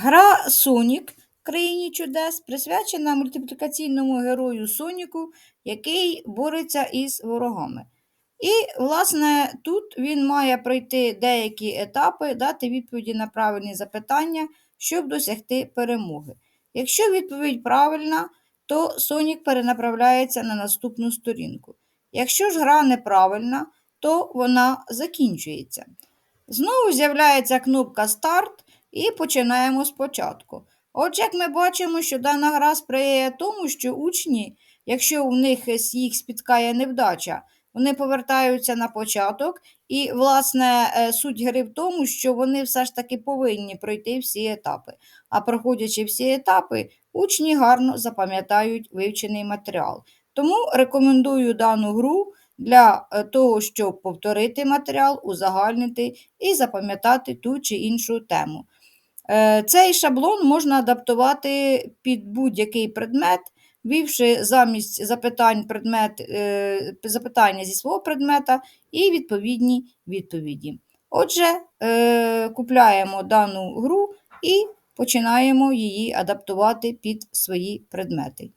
Гра Сонік в країні чудес присвячена мультиплікаційному герою Соніку, який бореться із ворогами. І, власне, тут він має пройти деякі етапи, дати відповіді на правильні запитання, щоб досягти перемоги. Якщо відповідь правильна, то Сонік перенаправляється на наступну сторінку. Якщо ж гра неправильна, то вона закінчується. Знову з'являється кнопка Старт і починаємо спочатку. Отже, як ми бачимо, що дана гра сприяє тому, що учні, якщо у них їх спіткає невдача, вони повертаються на початок, і, власне, е, суть гри в тому, що вони все ж таки повинні пройти всі етапи. А проходячи всі етапи, учні гарно запам'ятають вивчений матеріал. Тому рекомендую дану гру для е, того, щоб повторити матеріал, узагальнити і запам'ятати ту чи іншу тему. Е, Цей шаблон можна адаптувати під будь-який предмет, ввівши замість запитань предмет, е, запитання зі свого предмета і відповідні відповіді. Отже, е, купляємо дану гру і починаємо її адаптувати під свої предмети.